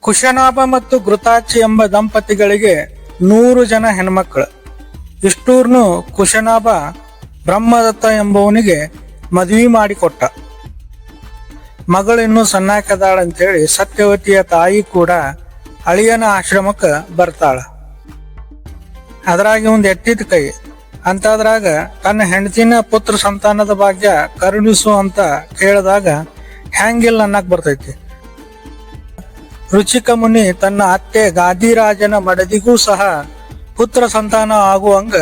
ಕುಶನಾಭ ಮತ್ತು ಘೃತಾಚಿ ಎಂಬ ದಂಪತಿಗಳಿಗೆ ನೂರು ಜನ ಹೆಣ್ಮಕ್ಳು. ಇಷ್ಟೂರ್ನು ಕುಶನಾಭ ಬ್ರಹ್ಮದತ್ತ ಎಂಬವನಿಗೆ ಮದುವೆ ಮಾಡಿಕೊಟ್ಟ. ಮಗಳಿನ್ನೂ ಸಣ್ಣಾಕದಾಳಂತೇಳಿ ಸತ್ಯವತಿಯ ತಾಯಿ ಕೂಡ ಅಳಿಯನ ಆಶ್ರಮಕ್ಕೆ ಬರ್ತಾಳ. ಅದರಾಗಿ ಒಂದು ಎತ್ತಿದ ಕೈ. ಅಂತದ್ರಾಗ ತನ್ನ ಹೆಂಡತಿನ ಪುತ್ರ ಸಂತಾನದ ಭಾಗ್ಯ ಕರುಣಿಸು ಅಂತ ಕೇಳಿದಾಗ ಹ್ಯಾಂಗಿಲ್ಲ ಅನ್ನಕ್ ಬರ್ತೈತಿ. ರುಚಿಕ ಮುನಿ ತನ್ನ ಅತ್ತೆ ಗಾದಿರಾಜನ ಮಡದಿಗೂ ಸಹ ಪುತ್ರ ಸಂತಾನ ಆಗುವಂಗ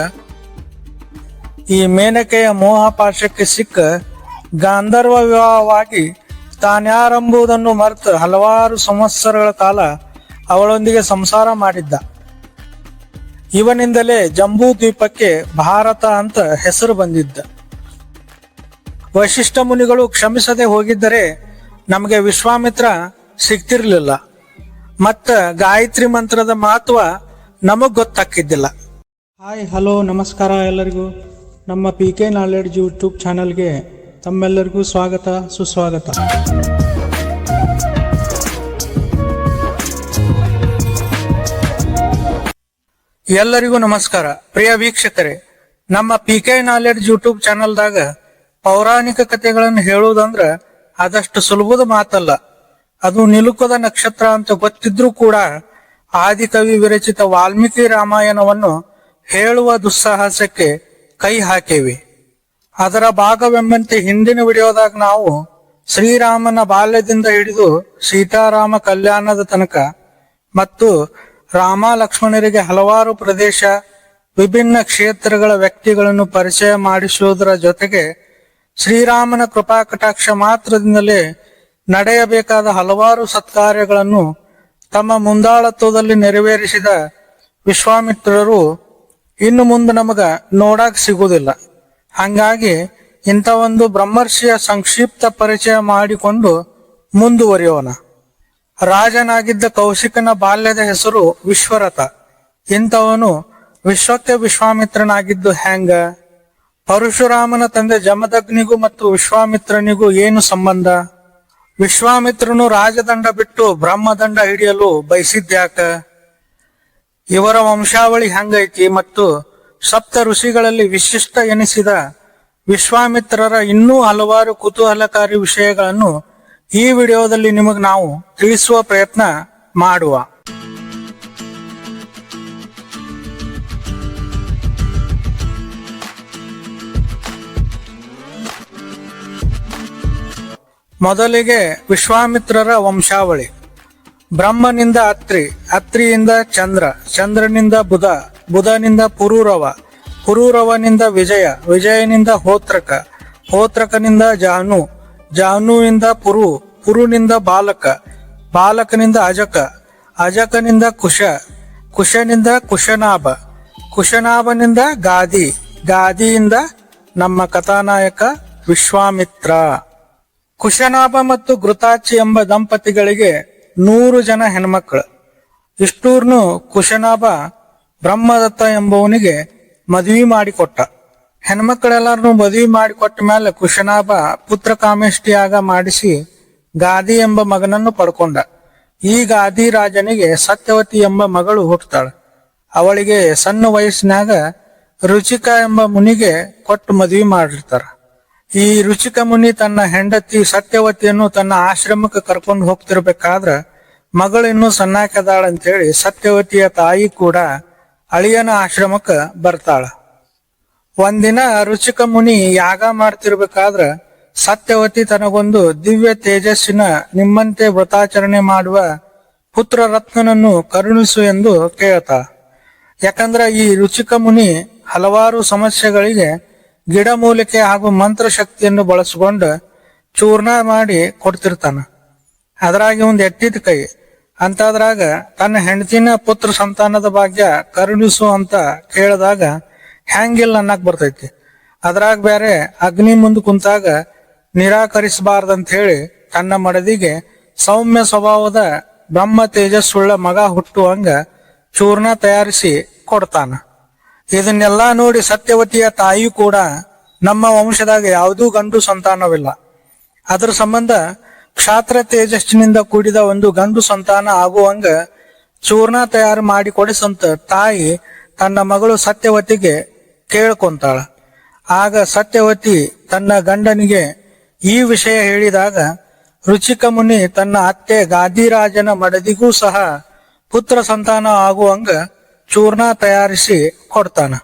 ಈ ಮೇನಕೆಯ ಮೋಹಪಾಶಕ್ಕೆ ಸಿಕ್ಕ ಗಾಂಧರ್ವ ವಿವಾಹವಾಗಿ ತಾನ್ಯಾರಂಬುದನ್ನು ಮರೆತು ಹಲವಾರು ಸಂವತ್ಸರಗಳ ಕಾಲ ಅವಳೊಂದಿಗೆ ಸಂಸಾರ ಮಾಡಿದ್ದ. ಇವನಿಂದಲೇ ಜಂಬೂ ದ್ವೀಪಕ್ಕೆ ಭಾರತ ಅಂತ ಹೆಸರು ಬಂದಿದ್ದ. ವಶಿಷ್ಠ ಮುನಿಗಳು ಕ್ಷಮಿಸದೆ ಹೋಗಿದ್ದರೆ ನಮಗೆ ವಿಶ್ವಾಮಿತ್ರ ಸಿಗ್ತಿರ್ಲಿಲ್ಲ. ಮತ್ತ ಗಾಯತ್ರಿ ಮಂತ್ರದ ಮಹತ್ವ ನಮಗ್ ಗೊತ್ತಾಕಿದ್ದಿಲ್ಲ ಹಾಯ್ ಹಲೋ ನಮಸ್ಕಾರ ಎಲ್ಲರಿಗೂ. ನಮ್ಮ ಪಿ ಕೆ ನಾಲೆಡ್ಜ್ ಯೂಟ್ಯೂಬ್ ಚಾನಲ್ಗೆ ತಮ್ಮೆಲ್ಲರಿಗೂ ಸ್ವಾಗತ ಸುಸ್ವಾಗತ. ಎಲ್ಲರಿಗೂ ನಮಸ್ಕಾರ. ಪ್ರಿಯ ವೀಕ್ಷಕರೇ ನಮ್ಮ ಪಿ ಕೆ ನಾಲೆಡ್ಜ್ ಯೂಟ್ಯೂಬ್ ಚಾನಲ್ದಾಗ ಪೌರಾಣಿಕ ಕಥೆಗಳನ್ನು ಹೇಳುವುದಂದ್ರ ಆದಷ್ಟು ಸುಲಭದ ಮಾತಲ್ಲ. ಅದು ನಿಲುಕದ ನಕ್ಷತ್ರ ಅಂತ ಗೊತ್ತಿದ್ರೂ ಕೂಡ ಆದಿಕವಿ ವಿರಚಿತ ವಾಲ್ಮೀಕಿ ರಾಮಾಯಣವನ್ನು ಹೇಳುವ ದುಸ್ಸಾಹಸಕ್ಕೆ ಕೈ ಹಾಕೇವಿ. ಅದರ ಭಾಗವೆಂಬಂತೆ ಹಿಂದಿನ ವಿಡಿಯೋದಾಗ ನಾವು ಶ್ರೀರಾಮನ ಬಾಲ್ಯದಿಂದ ಹಿಡಿದು ಸೀತಾರಾಮ ಕಲ್ಯಾಣದ ತನಕ ಮತ್ತು ರಾಮ ಲಕ್ಷ್ಮಣರಿಗೆ ಹಲವಾರು ಪ್ರದೇಶ, ವಿಭಿನ್ನ ಕ್ಷೇತ್ರಗಳ ವ್ಯಕ್ತಿಗಳನ್ನು ಪರಿಚಯ ಮಾಡಿಸುವುದರ ಜೊತೆಗೆ ಶ್ರೀರಾಮನ ಕೃಪಾ ಕಟಾಕ್ಷ ಮಾತ್ರದಿಂದಲೇ ನಡೆಯಬೇಕಾದ ಹಲವಾರು ಸತ್ಕಾರ್ಯಗಳನ್ನು ತಮ್ಮ ಮುಂದಾಳತ್ವದಲ್ಲಿ ನೆರವೇರಿಸಿದ ವಿಶ್ವಾಮಿತ್ರರು ಇನ್ನು ಮುಂದೆ ನಮಗ ನೋಡಕ್ ಸಿಗುವುದಿಲ್ಲ. ಹಂಗಾಗಿ ಇಂಥ ಒಂದು ಬ್ರಹ್ಮರ್ಷಿಯ ಸಂಕ್ಷಿಪ್ತ ಪರಿಚಯ ಮಾಡಿಕೊಂಡು ಮುಂದುವರಿಯೋಣ. ರಾಜನಾಗಿದ್ದ ಕೌಶಿಕನ ಬಾಲ್ಯದ ಹೆಸರು ವಿಶ್ವರಥ. ಇಂಥವನು ವಿಶ್ವಕ್ಕೆ ವಿಶ್ವಾಮಿತ್ರನಾಗಿದ್ದು ಹ್ಯಾಂಗ ಪರಶುರಾಮನ ತಂದೆ ಜಮದಗ್ನಿಗೂ ಮತ್ತು ವಿಶ್ವಾಮಿತ್ರನಿಗೂ ಏನು ಸಂಬಂಧ? ವಿಶ್ವಾಮಿತ್ರನು ರಾಜದಂಡ ಬಿಟ್ಟು ಬ್ರಹ್ಮದಂಡ ಹಿಡಿಯಲು ಬಯಸಿದ್ಯಾಕ ಇವರ ವಂಶಾವಳಿ ಹೆಂಗೈತಿ ಮತ್ತು ಸಪ್ತ ಋಷಿಗಳಲ್ಲಿ ವಿಶಿಷ್ಟ ಎನಿಸಿದ ವಿಶ್ವಾಮಿತ್ರರ ಇನ್ನೂ ಹಲವಾರು ಕುತೂಹಲಕಾರಿ ವಿಷಯಗಳನ್ನು ಈ ವಿಡಿಯೋದಲ್ಲಿ ನಿಮಗೆ ನಾವು ತಿಳಿಸುವ ಪ್ರಯತ್ನ ಮಾಡುವ. ಮೊದಲಿಗೆ ವಿಶ್ವಾಮಿತ್ರರ ವಂಶಾವಳಿ. ಬ್ರಹ್ಮನಿಂದ ಅತ್ರಿ, ಅತ್ರಿಯಿಂದ ಚಂದ್ರ, ಚಂದ್ರನಿಂದ ಬುಧ, ಬುಧನಿಂದ ಪುರೂರವ, ಪುರೂರವನಿಂದ ವಿಜಯ, ವಿಜಯನಿಂದ ಹೋತ್ರಕ, ಹೋತ್ರಕನಿಂದ ಜಾನು, ಜಾನುವಿಂದ ಪುರು, ಪುರುನಿಂದ ಬಾಲಕ, ಬಾಲಕನಿಂದ ಅಜಕ, ಅಜಕನಿಂದ ಕುಶ, ಕುಶನಿಂದ ಕುಶನಾಭ, ಕುಶನಾಭನಿಂದ ಗಾದಿ, ಗಾದಿಯಿಂದ ನಮ್ಮ ಕಥಾನಾಯಕ ವಿಶ್ವಾಮಿತ್ರ. ಕುಶನಾಭ ಮತ್ತು ಘೃತಾಚಿ ಎಂಬ ದಂಪತಿಗಳಿಗೆ ನೂರು ಜನ ಹೆಣ್ಮಕ್ಳು. ಇಷ್ಟೂರ್ನು ಕುಶನಾಭ ಬ್ರಹ್ಮದತ್ತ ಎಂಬುವನಿಗೆ ಮದುವೆ ಮಾಡಿಕೊಟ್ಟ. ಹೆಣ್ಮಕ್ಳೆಲ್ಲಾರನು ಮದುವೆ ಮಾಡಿಕೊಟ್ಟ ಮೇಲೆ ಕುಶನಾಭ ಪುತ್ರ ಕಾಮೇಷ್ಟಿಯಾಗ ಮಾಡಿಸಿ ಗಾದಿ ಎಂಬ ಮಗನನ್ನು ಪಡ್ಕೊಂಡ. ಈ ಗಾದಿ ರಾಜನಿಗೆ ಸತ್ಯವತಿ ಎಂಬ ಮಗಳು ಹುಟ್ಟುತ್ತಾಳೆ ಅವಳಿಗೆ ಸಣ್ಣ ವಯಸ್ಸಿನಾಗ ರುಚಿಕ ಎಂಬ ಮುನಿಗೆ ಕೊಟ್ಟು ಮದುವೆ ಮಾಡಿರ್ತಾರ. ಈ ರುಚಿಕ ಮುನಿ ತನ್ನ ಹೆಂಡತಿ ಸತ್ಯವತಿಯನ್ನು ತನ್ನ ಆಶ್ರಮಕ್ಕೆ ಕರ್ಕೊಂಡು ಹೋಗ್ತಿರ್ಬೇಕಾದ್ರ ಮಗಳಿನ್ನೂ ಇನ್ನೂ ಅಂತ ಹೇಳಿ ಸತ್ಯವತಿಯ ತಾಯಿ ಕೂಡ ಅಳಿಯನ ಆಶ್ರಮಕ್ಕೆ ಬರ್ತಾಳ. ಒಂದಿನ ರುಚಿಕ ಮುನಿ ಯಾಗ ಮಾಡ್ತಿರ್ಬೇಕಾದ್ರ ಸತ್ಯವತಿ ತನಗೊಂದು ದಿವ್ಯ ತೇಜಸ್ಸಿನ ನಿಮ್ಮಂತೆ ವ್ರತಾಚರಣೆ ಮಾಡುವ ಪುತ್ರ ರತ್ನನನ್ನು ಕರುಣಿಸು ಎಂದು ಕೇಳ್ತಾ ಯಾಕಂದ್ರ ಈ ರುಚಿಕ ಮುನಿ ಹಲವಾರು ಸಮಸ್ಯೆಗಳಿಗೆ ಗಿಡಮೂಲಿಕೆ ಹಾಗೂ ಮಂತ್ರ ಶಕ್ತಿಯನ್ನು ಬಳಸಿಕೊಂಡು ಚೂರ್ಣ ಮಾಡಿ ಕೊಡ್ತಿರ್ತಾನ. ಅದರಾಗಿ ಒಂದು ಎಟ್ಟಿದ ಕೈ, ಅಂತದ್ರಾಗ ತನ್ನ ಹೆಂಡತಿನ ಪುತ್ರ ಸಂತಾನದ ಭಾಗ್ಯ ಕರುಣಿಸು ಅಂತ ಕೇಳಿದಾಗ ಹ್ಯಾಂಗಿಲ್ಲ ಅನ್ನಕ್ ಬರ್ತೈತಿ. ಅದ್ರಾಗ ಬೇರೆ ಅಗ್ನಿ ಮುಂದೆ ಕುಂತಾಗ ನಿರಾಕರಿಸಬಾರ್ದಂತ ಹೇಳಿ ತನ್ನ ಮಡದಿಗೆ ಸೌಮ್ಯ ಸ್ವಭಾವದ ಬ್ರಹ್ಮ ತೇಜಸ್ಸುಳ್ಳ ಮಗ ಹುಟ್ಟುವಂಗ ಚೂರ್ಣ ತಯಾರಿಸಿ ಕೊಡ್ತಾನ. ಇದನ್ನೆಲ್ಲಾ ನೋಡಿ ಸತ್ಯವತಿಯ ತಾಯಿಯು ಕೂಡ ನಮ್ಮ ವಂಶದಾಗ ಯಾವುದೂ ಗಂಡು ಸಂತಾನವಿಲ್ಲ. ಅದರ ಸಂಬಂಧ ಕ್ಷಾತ್ರ ತೇಜಸ್ಸಿನಿಂದ ಕೂಡಿದ ಒಂದು ಗಂಡು ಸಂತಾನ ಆಗುವಂಗ ಚೂರ್ಣ ತಯಾರು ಮಾಡಿ ಕೊಡಿಸಂತ ತಾಯಿ ತನ್ನ ಮಗಳು ಸತ್ಯವತಿಗೆ ಕೇಳ್ಕೊಂತಾಳ. ಆಗ ಸತ್ಯವತಿ ತನ್ನ ಗಂಡನಿಗೆ ಈ ವಿಷಯ ಹೇಳಿದಾಗ ರುಚಿಕ ಮುನಿ ತನ್ನ ಅತ್ತೆ ಗಾದಿರಾಜನ ಮಡದಿಗೂ ಸಹ ಪುತ್ರ ಸಂತಾನ ಆಗುವಂಗ ಚೂರ್ಣ ತಯಾರಿಸಿ ಕೊಡ್ತಾನ.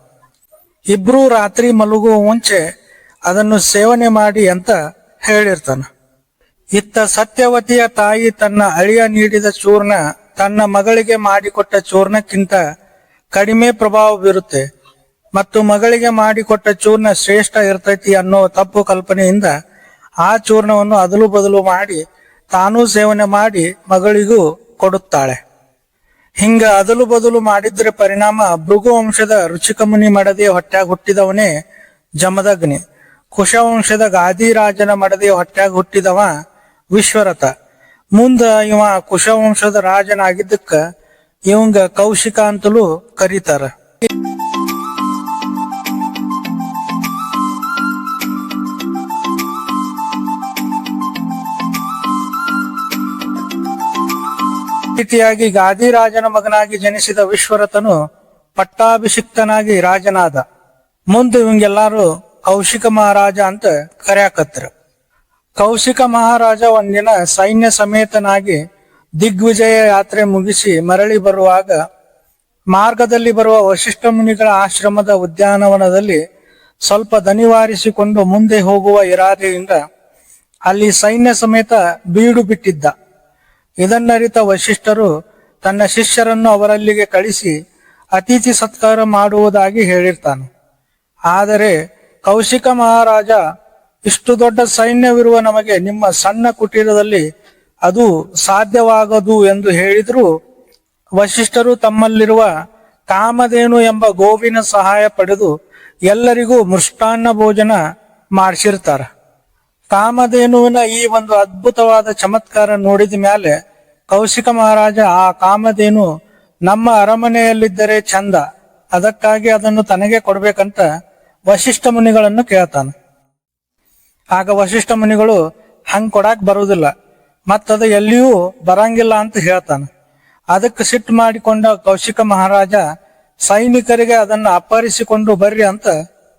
ಇಬ್ರು ರಾತ್ರಿ ಮಲಗುವ ಮುಂಚೆ ಅದನ್ನು ಸೇವನೆ ಮಾಡಿ ಅಂತ ಹೇಳಿರ್ತಾನ. ಇತ್ತ ಸತ್ಯವತಿಯ ತಾಯಿ ತನ್ನ ಅಳಿಯ ನೀಡಿದ ಚೂರ್ಣ ತನ್ನ ಮಗಳಿಗೆ ಮಾಡಿಕೊಟ್ಟ ಚೂರ್ಣಕ್ಕಿಂತ ಕಡಿಮೆ ಪ್ರಭಾವ ಬೀರುತ್ತೆ. ಮತ್ತು ಮಗಳಿಗೆ ಮಾಡಿಕೊಟ್ಟ ಚೂರ್ಣ ಶ್ರೇಷ್ಠ ಇರ್ತೈತಿ ಅನ್ನೋ ತಪ್ಪು ಕಲ್ಪನೆಯಿಂದ ಆ ಚೂರ್ಣವನ್ನು ಅದಲು ಬದಲು ಮಾಡಿ ತಾನೂ ಸೇವನೆ ಮಾಡಿ ಮಗಳಿಗೂ ಕೊಡುತ್ತಾಳೆ. ಹಿಂಗ ಅದಲು ಬದಲು ಮಾಡಿದ್ರೆ ಪರಿಣಾಮ ಭೃಗು ವಂಶದ ರುಚಿಕ ಮುನಿ ಮಡದಿಯ ಹೊಟ್ಟ್ಯಾಗ ಹುಟ್ಟಿದವನೇ ಜಮದಗ್ನಿ. ಕುಶವಂಶದ ಗಾದಿರಾಜನ ಮಡದಿ ಹೊಟ್ಟ್ಯಾಗ ಹುಟ್ಟಿದವ ವಿಶ್ವರಥ. ಮುಂದ ಇವ ಕುಶವಂಶದ ರಾಜನಾಗಿದ್ದಕ್ಕ ಇವಂಗ ಕೌಶಿಕ ಅಂತಲೂ ಕರೀತಾರ. ರೀತಿಯಾಗಿ ಗಾದಿರಾಜನ ಮಗನಾಗಿ ಜನಿಸಿದ ವಿಶ್ವರಥನು ಪಟ್ಟಾಭಿಷಿಕ್ತನಾಗಿ ರಾಜನಾದ. ಮುಂದೆ ಇವಂಗೆಲ್ಲಾರು ಕೌಶಿಕ ಮಹಾರಾಜ ಅಂತ ಕರೆಯಾಕತ್ರ. ಕೌಶಿಕ ಮಹಾರಾಜ ಒಂದಿನ ಸೈನ್ಯ ಸಮೇತನಾಗಿ ದಿಗ್ವಿಜಯ ಯಾತ್ರೆ ಮುಗಿಸಿ ಮರಳಿ ಬರುವಾಗ ಮಾರ್ಗದಲ್ಲಿ ಬರುವ ವಶಿಷ್ಠ ಮುನಿಗಳ ಆಶ್ರಮದ ಉದ್ಯಾನವನದಲ್ಲಿ ಸ್ವಲ್ಪ ದನಿವಾರಿಸಿಕೊಂಡು ಮುಂದೆ ಹೋಗುವ ಇರಾದೆಯಿಂದ ಅಲ್ಲಿ ಸೈನ್ಯ ಸಮೇತ ಬೀಡು ಬಿಟ್ಟಿದ್ದ. ಇದನ್ನರಿತ ವಶಿಷ್ಠರು ತನ್ನ ಶಿಷ್ಯರನ್ನು ಅವರಲ್ಲಿಗೆ ಕಳಿಸಿ ಅತಿಥಿ ಸತ್ಕಾರ ಮಾಡುವುದಾಗಿ ಹೇಳಿರ್ತಾನೆ. ಆದರೆ ಕೌಶಿಕ ಮಹಾರಾಜ, ಇಷ್ಟು ದೊಡ್ಡ ಸೈನ್ಯವಿರುವ ನಮಗೆ ನಿಮ್ಮ ಸಣ್ಣ ಕುಟೀರದಲ್ಲಿ ಅದು ಸಾಧ್ಯವಾಗದು ಎಂದು ಹೇಳಿದರೂ ವಶಿಷ್ಠರು ತಮ್ಮಲ್ಲಿರುವ ಕಾಮಧೇನು ಎಂಬ ಗೋವಿನ ಸಹಾಯ ಪಡೆದು ಎಲ್ಲರಿಗೂ ಮೃಷ್ಟಾನ್ನ ಭೋಜನ ಮಾಡಿಸಿರ್ತಾರ. ಕಾಮಧೇನುವಿನ ಈ ಒಂದು ಅದ್ಭುತವಾದ ಚಮತ್ಕಾರ ನೋಡಿದ ಮೇಲೆ ಕೌಶಿಕ ಮಹಾರಾಜ, ಆ ಕಾಮಧೇನು ನಮ್ಮ ಅರಮನೆಯಲ್ಲಿದ್ದರೆ ಚಂದ. ಅದಕ್ಕಾಗಿ ಅದನ್ನು ತನಗೆ ಕೊಡ್ಬೇಕಂತ ವಶಿಷ್ಠ ಮುನಿಗಳನ್ನು ಕೇಳ್ತಾನೆ. ಆಗ ವಶಿಷ್ಠ ಮುನಿಗಳು, ಹಂಗ್ ಕೊಡಾಕ್ ಬರುವುದಿಲ್ಲ ಮತ್ತದು ಎಲ್ಲಿಯೂ ಬರಂಗಿಲ್ಲ ಅಂತ ಹೇಳ್ತಾನೆ. ಅದಕ್ಕೆ ಸಿಟ್ಟು ಮಾಡಿಕೊಂಡ ಕೌಶಿಕ ಮಹಾರಾಜ ಸೈನಿಕರಿಗೆ ಅದನ್ನು ಅಪಹರಿಸಿಕೊಂಡು ಬರ್ರಿ ಅಂತ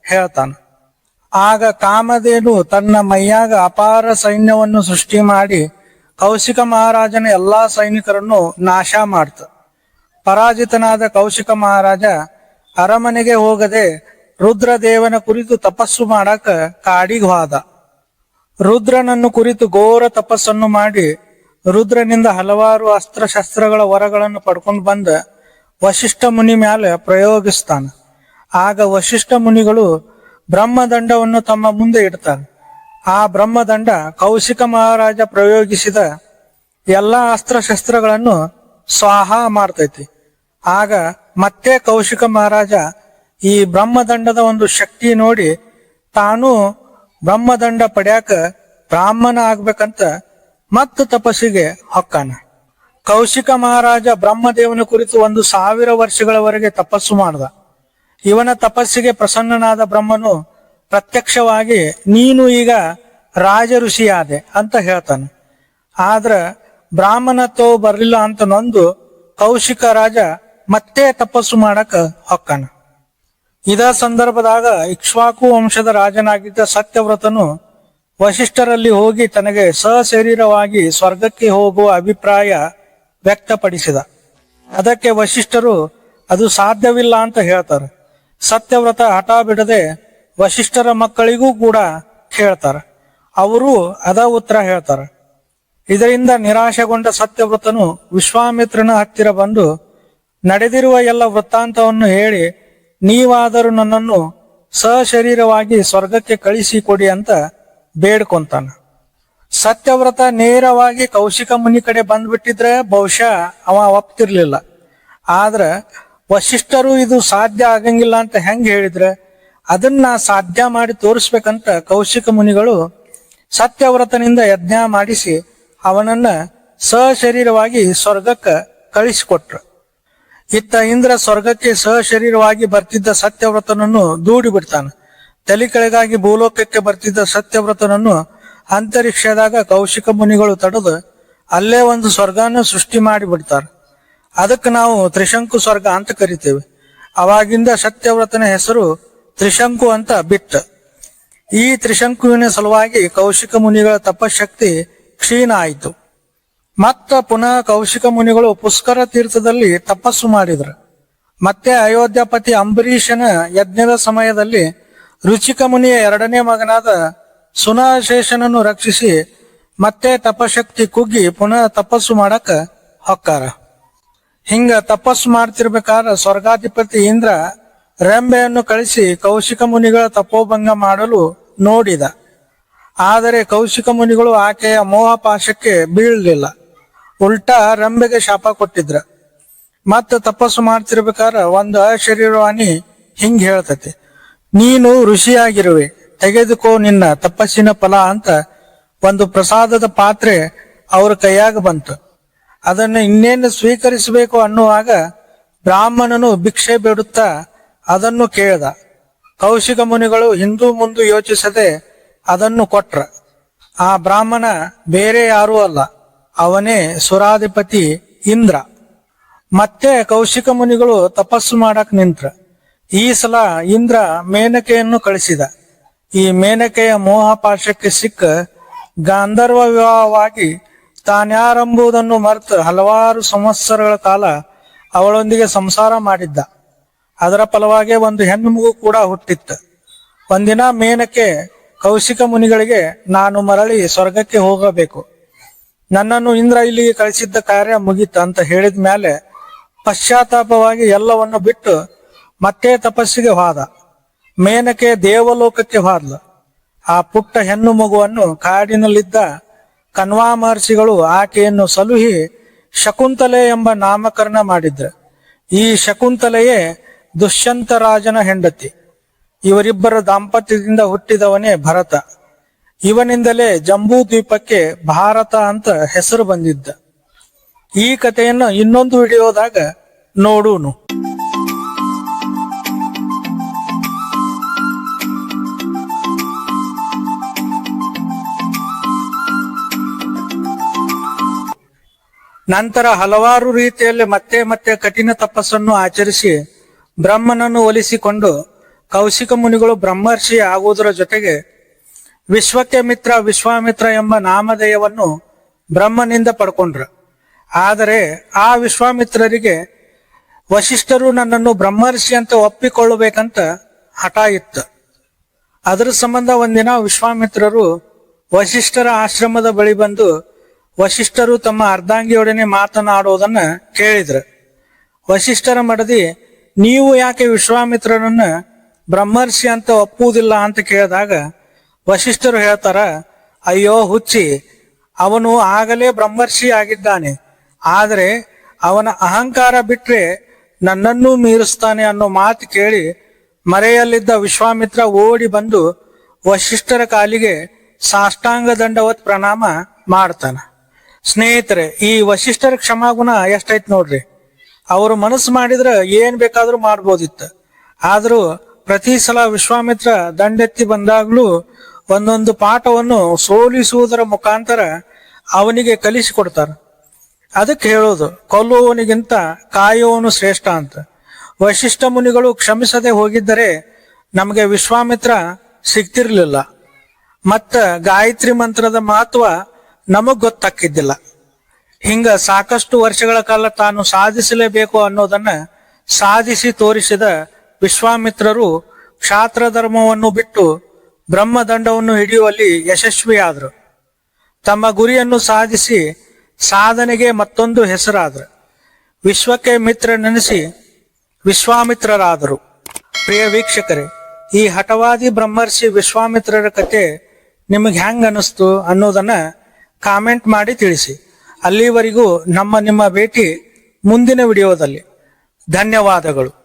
ಹೇಳ್ತಾನೆ. ಆಗ ಕಾಮಧೇನು ತನ್ನ ಮೈಯಾಗ ಅಪಾರ ಸೈನ್ಯವನ್ನು ಸೃಷ್ಟಿ ಮಾಡಿ ಕೌಶಿಕ ಮಹಾರಾಜನ ಎಲ್ಲಾ ಸೈನಿಕರನ್ನು ನಾಶ ಮಾಡ್ತ. ಪರಾಜಿತನಾದ ಕೌಶಿಕ ಮಹಾರಾಜ ಅರಮನೆಗೆ ಹೋಗದೆ ರುದ್ರದೇವನ ಕುರಿತು ತಪಸ್ಸು ಮಾಡಕ ಕಾಡಿಗೆ ಹೋದ. ರುದ್ರನನ್ನು ಕುರಿತು ಘೋರ ತಪಸ್ಸನ್ನು ಮಾಡಿ ರುದ್ರನಿಂದ ಹಲವಾರು ಅಸ್ತ್ರಶಸ್ತ್ರಗಳ ವರಗಳನ್ನು ಪಡ್ಕೊಂಡು ಬಂದ ವಶಿಷ್ಠ ಮುನಿ ಮ್ಯಾಲೆ ಪ್ರಯೋಗಿಸ್ತಾನ. ಆಗ ವಶಿಷ್ಠ ಮುನಿಗಳು ಬ್ರಹ್ಮದಂಡವನ್ನು ತಮ್ಮ ಮುಂದೆ ಇಡ್ತಾರೆ. ಆ ಬ್ರಹ್ಮದಂಡ ಕೌಶಿಕ ಮಹಾರಾಜ ಪ್ರಯೋಗಿಸಿದ ಎಲ್ಲಾ ಅಸ್ತ್ರಶಸ್ತ್ರಗಳನ್ನು ಸ್ವಾಹ ಮಾಡ್ತೈತಿ. ಆಗ ಮತ್ತೆ ಕೌಶಿಕ ಮಹಾರಾಜ ಈ ಬ್ರಹ್ಮದಂಡದ ಒಂದು ಶಕ್ತಿ ನೋಡಿ ತಾನು ಬ್ರಹ್ಮದಂಡ ಪಡ್ಯಾಕ ಬ್ರಾಹ್ಮಣ ಆಗ್ಬೇಕಂತ ಮತ್ತ ತಪಸ್ಸಿಗೆ ಹೊಕ್ಕಾನ. ಕೌಶಿಕ ಮಹಾರಾಜ ಬ್ರಹ್ಮದೇವನ ಕುರಿತು ಒಂದು ಸಾವಿರ ವರ್ಷಗಳವರೆಗೆ ತಪಸ್ಸು ಮಾಡ್ದ. ಇವನ ತಪಸ್ಸಿಗೆ ಪ್ರಸನ್ನನಾದ ಬ್ರಹ್ಮನು ಪ್ರತ್ಯಕ್ಷವಾಗಿ, ನೀನು ಈಗ ರಾಜ ಋಷಿಯಾದೆ ಅಂತ ಹೇಳ್ತಾನೆ. ಆದ್ರ ಬ್ರಾಹ್ಮಣತ್ವ ಬರಲಿಲ್ಲ ಅಂತ ನೊಂದು ಕೌಶಿಕ ರಾಜ ಮತ್ತೆ ತಪಸ್ಸು ಮಾಡಕ ಹೊಕ್ಕಾನ. ಇದ ಸಂದರ್ಭದಾಗ ಇಕ್ಷ್ವಾಕು ವಂಶದ ರಾಜನಾಗಿದ್ದ ಸತ್ಯವ್ರತನು ವಶಿಷ್ಠರಲ್ಲಿ ಹೋಗಿ ತನಗೆ ಸಶರೀರವಾಗಿ ಸ್ವರ್ಗಕ್ಕೆ ಹೋಗುವ ಅಭಿಪ್ರಾಯ ವ್ಯಕ್ತಪಡಿಸಿದ. ಅದಕ್ಕೆ ವಶಿಷ್ಠರು ಅದು ಸಾಧ್ಯವಿಲ್ಲ ಅಂತ ಹೇಳ್ತಾರೆ. ಸತ್ಯವ್ರತ ಹಠ ಬಿಡದೆ ವಶಿಷ್ಠರ ಮಕ್ಕಳಿಗೂ ಕೂಡ ಹೇಳ್ತಾರ. ಅವರು ಅದ ಉತ್ತರ ಹೇಳ್ತಾರೆ. ಇದರಿಂದ ನಿರಾಶೆಗೊಂಡ ಸತ್ಯವ್ರತನು ವಿಶ್ವಾಮಿತ್ರನ ಹತ್ತಿರ ಬಂದು, ನಡೆದಿರುವ ಎಲ್ಲ ವೃತ್ತಾಂತವನ್ನು ಹೇಳಿ, ನೀವಾದರೂ ನನ್ನನ್ನು ಸಶರೀರವಾಗಿ ಸ್ವರ್ಗಕ್ಕೆ ಕಳಿಸಿಕೊಡಿ ಅಂತ ಬೇಡ್ಕೊಂತಾನ. ಸತ್ಯವ್ರತ ನೇರವಾಗಿ ಕೌಶಿಕ ಮುನಿ ಕಡೆ ಬಂದ್ಬಿಟ್ಟಿದ್ರೆ ಬಹುಶಃ ಅವ ಒಪ್ತಿರ್ಲಿಲ್ಲ. ಆದ್ರ ವಶಿಷ್ಠರು ಇದು ಸಾಧ್ಯ ಆಗಂಗಿಲ್ಲ ಅಂತ ಹೆಂಗೆ ಹೇಳಿದ್ರೆ, ಅದನ್ನ ಸಾಧ್ಯ ಮಾಡಿ ತೋರಿಸ್ಬೇಕಂತ ಕೌಶಿಕ ಮುನಿಗಳು ಸತ್ಯವ್ರತನಿಂದ ಯಜ್ಞ ಮಾಡಿಸಿ ಅವನನ್ನ ಸಶರೀರವಾಗಿ ಸ್ವರ್ಗಕ್ಕ ಕಳಿಸಿಕೊಟ್ರು. ಇತ್ತ ಇಂದ್ರ ಸ್ವರ್ಗಕ್ಕೆ ಸಶರೀರವಾಗಿ ಬರ್ತಿದ್ದ ಸತ್ಯವ್ರತನನ್ನು ದೂಡಿ ಬಿಡ್ತಾನೆ. ತಲೆ ಕೆಳಗಾಗಿ ಭೂಲೋಕಕ್ಕೆ ಬರ್ತಿದ್ದ ಸತ್ಯವ್ರತನನ್ನು ಅಂತರಿಕ್ಷದಾಗ ಕೌಶಿಕ ಮುನಿಗಳು ತಡೆದು ಅಲ್ಲೇ ಒಂದು ಸ್ವರ್ಗನ ಸೃಷ್ಟಿ ಮಾಡಿ ಬಿಡ್ತಾರ. ಅದಕ್ಕೆ ನಾವು ತ್ರಿಶಂಕು ಸ್ವರ್ಗ ಅಂತ ಕರಿತೇವೆ. ಅವಾಗಿಂದ ಸತ್ಯವ್ರತನ ಹೆಸರು ತ್ರಿಶಂಕು ಅಂತ ಬಿಟ್ಟ. ಈ ತ್ರಿಶಂಕುವಿನ ಸಲುವಾಗಿ ಕೌಶಿಕ ಮುನಿಗಳ ತಪಶಕ್ತಿ ಕ್ಷೀಣ ಆಯಿತು. ಮತ್ತ ಪುನಃ ಕೌಶಿಕ ಮುನಿಗಳು ಪುಷ್ಕರ ತೀರ್ಥದಲ್ಲಿ ತಪಸ್ಸು ಮಾಡಿದ್ರು. ಮತ್ತೆ ಅಯೋಧ್ಯಾಪತಿ ಅಂಬರೀಷನ ಯಜ್ಞದ ಸಮಯದಲ್ಲಿ ರುಚಿಕ ಮುನಿಯ ಎರಡನೇ ಮಗನಾದ ಸುನಾಶೇಷನನ್ನು ರಕ್ಷಿಸಿ ಮತ್ತೆ ತಪಶಕ್ತಿ ಕುಗ್ಗಿ ಪುನಃ ತಪಸ್ಸು ಮಾಡಕ ಹೊಕ್ಕಾರ. ಹಿಂಗ ತಪಸ್ಸು ಮಾಡ್ತಿರ್ಬೇಕಾದ್ರ ಸ್ವರ್ಗಾಧಿಪತಿ ಇಂದ್ರ ರೆಂಬೆಯನ್ನು ಕಳಿಸಿ ಕೌಶಿಕ ಮುನಿಗಳ ತಪೋಭಂಗ ಮಾಡಲು ನೋಡಿದ. ಆದರೆ ಕೌಶಿಕ ಮುನಿಗಳು ಆಕೆಯ ಮೋಹ ಪಾಶಕ್ಕೆ ಬೀಳಲಿಲ್ಲ. ಉಲ್ಟಾ ರೆಂಬೆಗೆ ಶಾಪ ಕೊಟ್ಟಿದ್ರ. ಮತ್ತ ತಪಸ್ಸು ಮಾಡ್ತಿರ್ಬೇಕಾದ್ರ ಒಂದು ಅಶರೀರವಾಣಿ ಹಿಂಗ್ ಹೇಳ್ತತಿ. ನೀನು ಋಷಿಯಾಗಿರುವೆ, ತೆಗೆದುಕೋ ನಿನ್ನ ತಪಸ್ಸಿನ ಫಲ ಅಂತ ಒಂದು ಪ್ರಸಾದದ ಪಾತ್ರೆ ಅವ್ರ ಕೈಯಾಗ ಬಂತು. ಅದನ್ನು ಇನ್ನೇನು ಸ್ವೀಕರಿಸಬೇಕು ಅನ್ನುವಾಗ ಬ್ರಾಹ್ಮಣನು ಭಿಕ್ಷೆ ಬಿಡುತ್ತಾ ಅದನ್ನು ಕೇಳ್ದ. ಕೌಶಿಕ ಮುನಿಗಳು ಹಿಂದೂ ಮುಂದು ಯೋಚಿಸದೆ ಅದನ್ನು ಕೊಟ್ರ. ಆ ಬ್ರಾಹ್ಮಣ ಬೇರೆ ಯಾರೂ ಅಲ್ಲ, ಅವನೇ ಸುರಾಧಿಪತಿ ಇಂದ್ರ. ಮತ್ತೆ ಕೌಶಿಕ ಮುನಿಗಳು ತಪಸ್ಸು ಮಾಡಕ್ ನಿಂತ್ರ. ಈ ಸಲ ಇಂದ್ರ ಮೇನಕೆಯನ್ನು ಕಳಿಸಿದ. ಈ ಮೇನಕೆಯ ಮೋಹ ಪಾಶಕ್ಕೆ ಸಿಕ್ಕ ಗಾಂಧರ್ವ ವಿವಾಹವಾಗಿ ತಾನ್ಯಾರೆಂಬುದನ್ನು ಮರೆತು ಹಲವಾರು ಸಂವತ್ಸರಗಳ ಕಾಲ ಅವಳೊಂದಿಗೆ ಸಂಸಾರ ಮಾಡಿದ್ದ. ಅದರ ಫಲವಾಗಿ ಒಂದು ಹೆಣ್ಣು ಮಗು ಕೂಡ ಹುಟ್ಟಿತ್ತು. ಒಂದಿನ ಮೇನಕ್ಕೆ ಕೌಶಿಕ ಮುನಿಗಳಿಗೆ, ನಾನು ಮರಳಿ ಸ್ವರ್ಗಕ್ಕೆ ಹೋಗಬೇಕು. ನನ್ನನ್ನು ಇಂದ್ರ ಇಲ್ಲಿಗೆ ಕಳಿಸಿದ್ದ ಕಾರ್ಯ ಮುಗೀತು ಅಂತ ಹೇಳಿದ ಮೇಲೆ ಪಶ್ಚಾತ್ತಾಪವಾಗಿ ಎಲ್ಲವನ್ನು ಬಿಟ್ಟು ಮತ್ತೆ ತಪಸ್ಸಿಗೆ ಹೋದ. ಮೇನಕೆ ದೇವಲೋಕಕ್ಕೆ ಹೋದ್ಲು. ಆ ಪುಟ್ಟ ಹೆಣ್ಣು ಮಗುವನ್ನು ಕಾಡಿನಲ್ಲಿದ್ದ ಕನ್ವಾ ಮಹರ್ಷಿಗಳು ಆಕೆಯನ್ನು ಸಲುಹಿ ಶಕುಂತಲೆ ಎಂಬ ನಾಮಕರಣ ಮಾಡಿದ್ರು. ಈ ಶಕುಂತಲೆಯೇ ದುಷ್ಯಂತ ರಾಜನ ಹೆಂಡತಿ. ಇವರಿಬ್ಬರ ದಾಂಪತ್ಯದಿಂದ ಹುಟ್ಟಿದವನೇ ಭರತ. ಇವನಿಂದಲೇ ಜಂಬೂ ದ್ವೀಪಕ್ಕೆ ಭಾರತ ಅಂತ ಹೆಸರು ಬಂದಿದ್ದ. ಈ ಕಥೆಯನ್ನು ಇನ್ನೊಂದು ವಿಡಿಯೋದಾಗ ನೋಡೂನು ನಂತರ ಹಲವಾರು ರೀತಿಯಲ್ಲಿ ಮತ್ತೆ ಮತ್ತೆ ಕಠಿಣ ತಪಸ್ಸನ್ನು ಆಚರಿಸಿ ಬ್ರಹ್ಮನನ್ನು ಒಲಿಸಿಕೊಂಡು ಕೌಶಿಕ ಮುನಿಗಳು ಬ್ರಹ್ಮರ್ಷಿ ಆಗುವುದರ ಜೊತೆಗೆ ವಿಶ್ವಕ್ಕೆ ಮಿತ್ರ, ವಿಶ್ವಾಮಿತ್ರ ಎಂಬ ನಾಮಧೇಯವನ್ನು ಬ್ರಹ್ಮನಿಂದ ಪಡ್ಕೊಂಡ್ರು. ಆದರೆ ಆ ವಿಶ್ವಾಮಿತ್ರರಿಗೆ ವಶಿಷ್ಠರು ನನ್ನನ್ನು ಬ್ರಹ್ಮರ್ಷಿ ಅಂತ ಒಪ್ಪಿಕೊಳ್ಳಬೇಕಂತ ಹಠ ಇತ್ತು. ಅದರ ಸಂಬಂಧ ಒಂದಿನ ವಿಶ್ವಾಮಿತ್ರರು ವಶಿಷ್ಠರ ಆಶ್ರಮದ ಬಳಿ ಬಂದು ವಶಿಷ್ಠರು ತಮ್ಮ ಅರ್ಧಾಂಗಿಯೊಡನೆ ಮಾತನಾಡುವುದನ್ನ ಕೇಳಿದ್ರು. ವಶಿಷ್ಠರ ಮಡದಿ, ನೀವು ಯಾಕೆ ವಿಶ್ವಾಮಿತ್ರರನ್ನ ಬ್ರಹ್ಮರ್ಷಿ ಅಂತ ಒಪ್ಪುವುದಿಲ್ಲ ಅಂತ ಕೇಳಿದಾಗ ವಶಿಷ್ಠರು ಹೇಳ್ತಾರ, ಅಯ್ಯೋ ಹುಚ್ಚಿ, ಅವನು ಆಗಲೇ ಬ್ರಹ್ಮರ್ಷಿ ಆಗಿದ್ದಾನೆ. ಆದರೆ ಅವನ ಅಹಂಕಾರ ಬಿಟ್ರೆ ನನ್ನನ್ನೂ ಮೀರಿಸ್ತಾನೆ ಅನ್ನೋ ಮಾತು ಕೇಳಿ ಮರೆಯಲ್ಲಿದ್ದ ವಿಶ್ವಾಮಿತ್ರ ಓಡಿ ಬಂದು ವಶಿಷ್ಠರ ಕಾಲಿಗೆ ಸಾಷ್ಟಾಂಗ ದಂಡವತ್ ಪ್ರಣಾಮ ಮಾಡ್ತಾನ. ಸ್ನೇಹಿತರೆ, ಈ ವಶಿಷ್ಠರ ಕ್ಷಮಾಗುಣ ಎಷ್ಟೈತ್ ನೋಡ್ರಿ. ಅವರು ಮನಸ್ಸು ಮಾಡಿದ್ರೆ ಏನ್ ಬೇಕಾದ್ರೂ ಮಾಡ್ಬೋದಿತ್ತು. ಆದ್ರೂ ಪ್ರತಿ ಸಲ ವಿಶ್ವಾಮಿತ್ರ ದಂಡೆತ್ತಿ ಬಂದಾಗ್ಲೂ ಒಂದೊಂದು ಪಾಠವನ್ನು ಸೋಲಿಸುವುದರ ಮುಖಾಂತರ ಅವನಿಗೆ ಕಲಿಸಿಕೊಡ್ತಾರ ಅದಕ್ಕೆ ಹೇಳೋದು, ಕೊಲ್ಲುವವನಿಗಿಂತ ಕಾಯುವವನು ಶ್ರೇಷ್ಠ ಅಂತ. ವಶಿಷ್ಠ ಮುನಿಗಳು ಕ್ಷಮಿಸದೆ ಹೋಗಿದ್ದರೆ ನಮಗೆ ವಿಶ್ವಾಮಿತ್ರ ಸಿಗ್ತಿರ್ಲಿಲ್ಲ. ಮತ್ತ ಗಾಯತ್ರಿ ಮಂತ್ರದ ಮಹತ್ವ ನಮಗ್ ಗೊತ್ತಾಕಿದ್ದಿಲ್ಲ ಹಿಂಗ ಸಾಕಷ್ಟು ವರ್ಷಗಳ ಕಾಲ ತಾನು ಸಾಧಿಸಲೇಬೇಕು ಅನ್ನೋದನ್ನ ಸಾಧಿಸಿ ತೋರಿಸಿದ ವಿಶ್ವಾಮಿತ್ರರು ಕ್ಷಾತ್ರ ಧರ್ಮವನ್ನು ಬಿಟ್ಟು ಬ್ರಹ್ಮದಂಡವನ್ನು ಹಿಡಿಯುವಲ್ಲಿ ಯಶಸ್ವಿಯಾದರು. ತಮ್ಮ ಗುರಿಯನ್ನು ಸಾಧಿಸಿ ಸಾಧನೆಗೆ ಮತ್ತೊಂದು ಹೆಸರಾದರು. ವಿಶ್ವಕ್ಕೆ ಮಿತ್ರ ನೆನೆಸಿ ವಿಶ್ವಾಮಿತ್ರರಾದರು. ಪ್ರಿಯ ವೀಕ್ಷಕರೇ, ಈ ಹಠವಾದಿ ಬ್ರಹ್ಮರ್ಷಿ ವಿಶ್ವಾಮಿತ್ರರ ಕತೆ ನಿಮಗೆ ಹೆಂಗ ಅನಿಸ್ತು ಅನ್ನೋದನ್ನ ಕಾಮೆಂಟ್ ಮಾಡಿ ತಿಳಿಸಿ. ಅಲ್ಲಿವರೆಗೂ ನಮ್ಮ ನಿಮ್ಮ ಭೇಟಿ ಮುಂದಿನ ವಿಡಿಯೋದಲ್ಲಿ. ಧನ್ಯವಾದಗಳು.